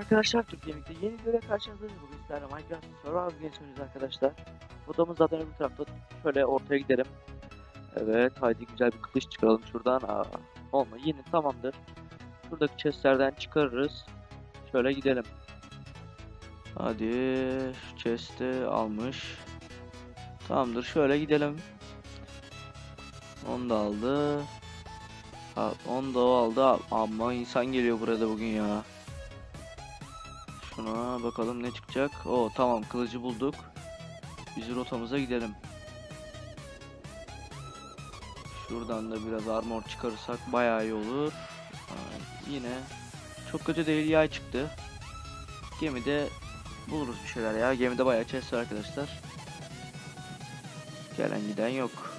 arkadaşlar Türkiye Yemek'te yeni videoya karşınızdayız. Bugün sizlerle Minecraft Survival Games oynuyoruz arkadaşlar. Odamız zaten öbür tarafta. Şöyle ortaya gidelim. Evet haydi güzel bir kılıç çıkaralım şuradan. Aa, olma yeni tamamdır. Şuradaki chestlerden çıkarırız. Şöyle gidelim. Hadi chest'i almış. Tamamdır şöyle gidelim. Onu da aldı. Ha, onu da o aldı ama insan geliyor burada bugün ya. Şuna bakalım ne çıkacak. O tamam kılıcı bulduk. Biz rotamıza gidelim. Şuradan da biraz armor çıkarırsak bayağı iyi olur. Ha, yine çok kötü değil yay çıktı. Gemide buluruz bir şeyler ya. Gemide bayağı chest var arkadaşlar. Gelen giden yok.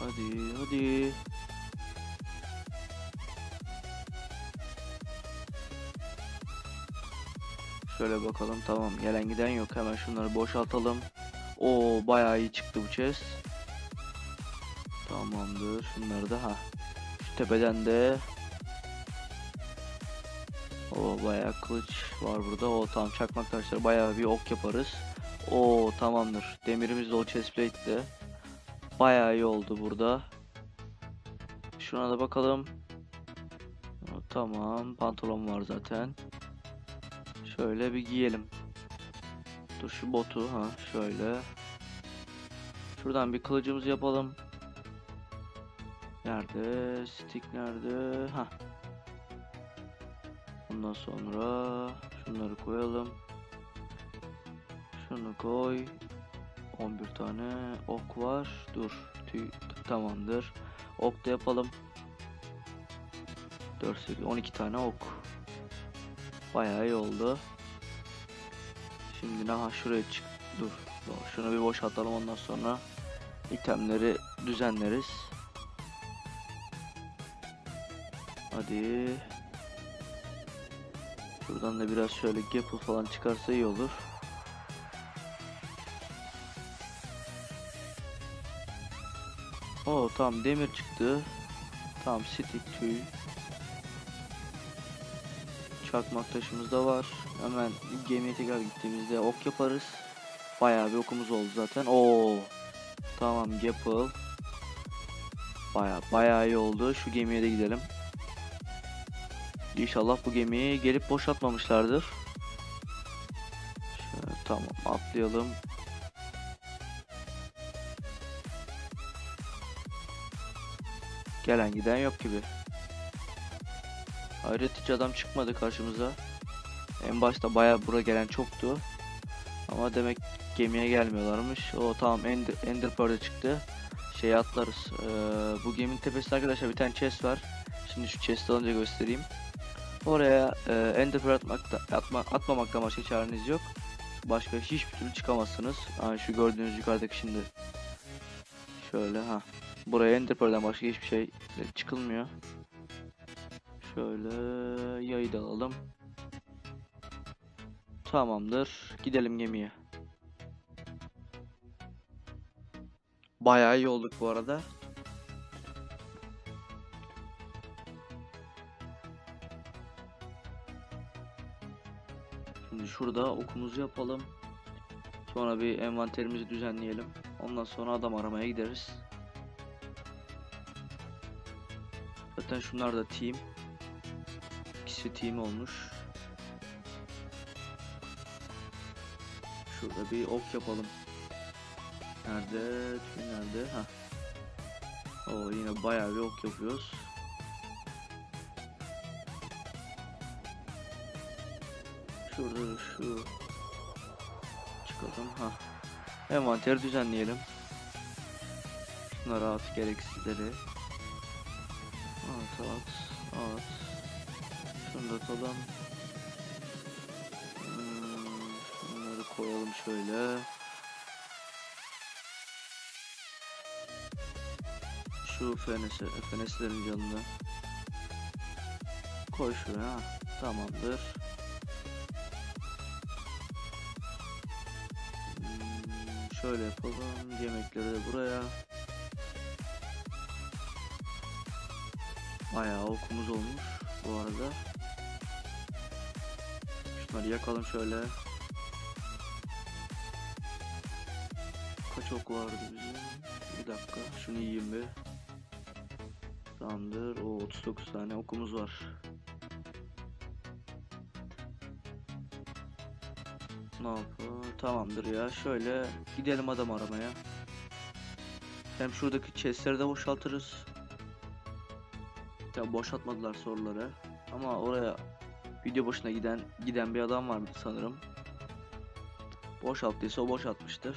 Hadi hadi. Şöyle bakalım tamam gelen giden yok hemen şunları boşaltalım. O bayağı iyi çıktı bu chest. Tamamdır şunları da ha. Şu tepeden de o bayağı kılıç var burada. O tamam çakmak taşları bayağı bir ok yaparız. O tamamdır. Demirimiz de o chestplate'de. Bayağı iyi oldu burada. Şuna da bakalım. Tamam, pantolon var zaten. Şöyle bir giyelim. Dur şu botu ha şöyle. Şuradan bir kılıcımızı yapalım. Nerede? Stick nerede? Ha. Ondan sonra şunları koyalım. Şunu koy. 11 tane ok var. Dur. Tüy tamamdır. Ok da yapalım. 4 8 12 tane ok. Bayağı iyi oldu. Şimdi aha şuraya çık. Dur. Dur, Şunu bir boşaltalım ondan sonra itemleri düzenleriz. Hadi. Şuradan da biraz şöyle gapple falan çıkarsa iyi olur. O tamam demir çıktı. Tamam stick tüy. Çakmak taşımız da var. Hemen gemiye tekrar gittiğimizde ok yaparız. Bayağı bir okumuz oldu zaten. Oo. Tamam Gapple. Bayağı bayağı iyi oldu. Şu gemiye de gidelim. İnşallah bu gemiyi gelip boşaltmamışlardır. Şöyle, tamam atlayalım. Gelen giden yok gibi. Hayret hiç adam çıkmadı karşımıza. En başta bayağı bura gelen çoktu. Ama demek gemiye gelmiyorlarmış. O tamam Ender, Ender Pearl'e çıktı. Şeye atlarız. Ee, bu geminin tepesinde arkadaşlar bir tane chest var. Şimdi şu chest alınca göstereyim. Oraya e, Ender Pearl atmakta, atma, atmamaktan başka çareniz yok. Başka hiçbir türlü çıkamazsınız. Yani şu gördüğünüz yukarıdaki şimdi. Şöyle ha. Buraya Ender başka hiçbir şey çıkılmıyor. Şöyle yayı da alalım. Tamamdır. Gidelim gemiye. Bayağı iyi olduk bu arada. Şimdi şurada okumuzu yapalım. Sonra bir envanterimizi düzenleyelim. Ondan sonra adam aramaya gideriz. Zaten şunlar da team. İkisi team olmuş. Şurada bir ok yapalım. Nerede? Tüy nerede? Ha. O yine bayağı bir ok yapıyoruz. Şurada şu çıkalım ha. Envanteri düzenleyelim. Şunları at gereksizleri. At at. Şunu da atalım. Hmm, koyalım şöyle. Şu fenesi, feneslerin yanına. Koy şuraya. Tamamdır. Hmm, şöyle yapalım. Yemekleri de buraya. Bayağı okumuz olmuş bu arada. Şunları yakalım şöyle. Kaç ok vardı bizim? Bir dakika şunu yiyeyim bir. Tamamdır. O 39 tane okumuz var. Ne yapıyor? Tamamdır ya. Şöyle gidelim adam aramaya. Hem şuradaki chestleri de boşaltırız. Ya boşaltmadılar soruları. Ama oraya video boşuna giden giden bir adam vardı sanırım. Boşalttıysa o boşaltmıştır.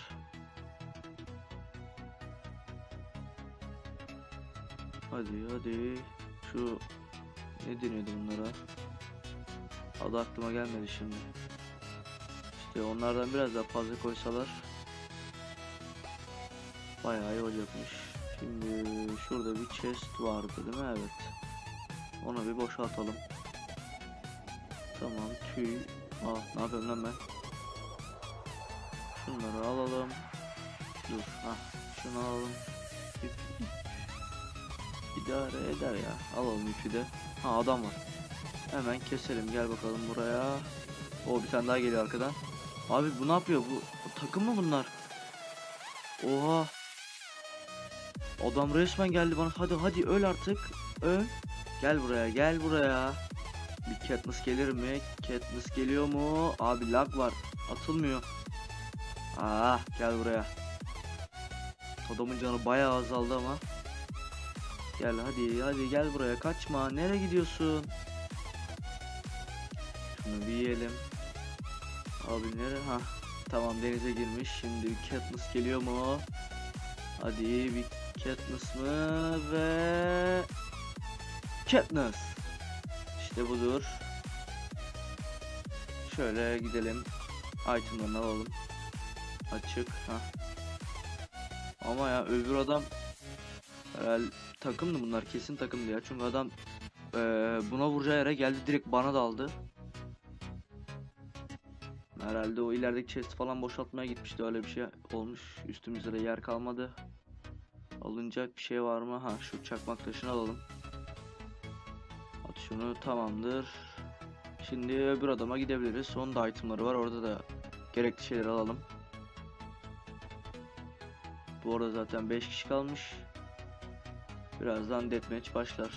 Hadi hadi. Şu ne deniyordu bunlara? Adı aklıma gelmedi şimdi. İşte onlardan biraz daha fazla koysalar bayağı iyi olacakmış. Şimdi şurada bir chest vardı değil mi? Evet. Onu bir boşaltalım. Tamam tüy. Aa ne yapıyorum lan ben? Şunları alalım. Dur. Ha, şunu alalım. İdare eder ya. Alalım ipi de. Ha adam var. Hemen keselim. Gel bakalım buraya. O bir tane daha geliyor arkadan. Abi bu ne yapıyor? Bu takım mı bunlar? Oha. Adam resmen geldi bana. Hadi hadi öl artık. Öl. Gel buraya gel buraya. Bir Katniss gelir mi? Katniss geliyor mu? Abi lag var. Atılmıyor. Ah gel buraya. Adamın canı bayağı azaldı ama. Gel hadi hadi gel buraya kaçma. Nereye gidiyorsun? Şunu bir yiyelim. Abi nere? Ha tamam denize girmiş. Şimdi bir Katniss geliyor mu? Hadi bir Katniss mı ve Katniss. İşte budur. Şöyle gidelim. Item'larını alalım. Açık. Ha. Ama ya öbür adam herhalde takımdı bunlar kesin takımdı ya. Çünkü adam eee, buna vuracağı yere geldi direkt bana daldı. Herhalde o ilerideki chest falan boşaltmaya gitmişti öyle bir şey olmuş. Üstümüzde de yer kalmadı. Alınacak bir şey var mı? Ha şu çakmak taşını alalım. Şunu tamamdır. Şimdi öbür adama gidebiliriz. Onun da itemları var. Orada da gerekli şeyleri alalım. Bu arada zaten 5 kişi kalmış. Birazdan deathmatch başlar.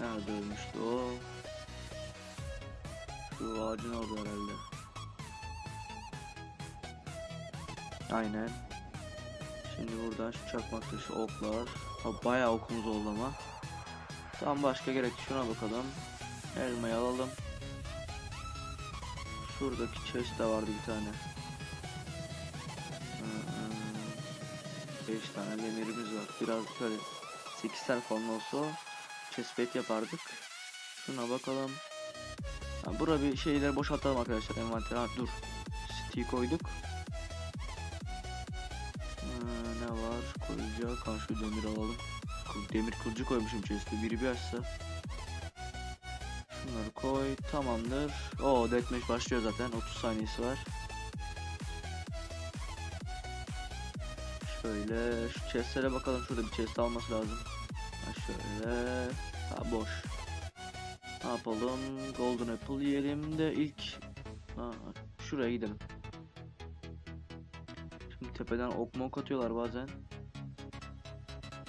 Nerede ölmüştü o? Şu ağacın orada herhalde. Aynen. Şimdi buradan şu çakmak taşı oklar. Ha, bayağı okumuz oldu ama. Tamam başka gerek şuna bakalım. Elmayı alalım. Şuradaki chest de vardı bir tane. 5 tane demirimiz var. Biraz şöyle 8 tane falan olsa chestplate yapardık. Şuna bakalım. Ha, bura bir şeyleri boşaltalım arkadaşlar envanter. Ha, dur. Steel koyduk. Var? Koyacak. Ha, şu demir alalım. Demir kılıcı koymuşum chest'e. Biri bir açsa. Şunları koy. Tamamdır. O deathmatch başlıyor zaten. 30 saniyesi var. Şöyle şu chest'lere bakalım. Şurada bir chest alması lazım. Ha şöyle. Ha boş. Ne yapalım? Golden Apple yiyelim de ilk ha, şuraya gidelim. Tepeden ok mok atıyorlar bazen.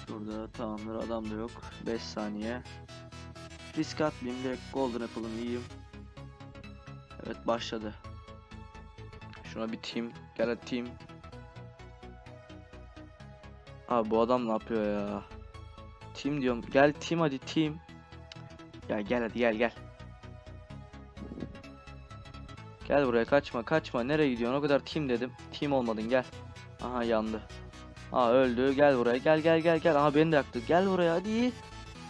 Şurada tamamdır adam da yok. 5 saniye. Risk atmayayım direkt Golden Apple'ımı yiyeyim. Evet başladı. Şuna bir team. Gel team. Abi bu adam ne yapıyor ya? Team diyorum. Gel team hadi team. Ya gel hadi gel gel. Gel buraya kaçma kaçma. Nereye gidiyorsun? O kadar team dedim. Team olmadın gel. Aha yandı. Aa öldü. Gel buraya. Gel gel gel gel. Aha beni de yaktı. Gel buraya hadi.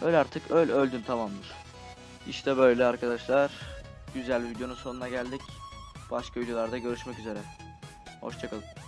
Öl artık. Öl öldün tamamdır. İşte böyle arkadaşlar. Güzel videonun sonuna geldik. Başka videolarda görüşmek üzere. Hoşçakalın.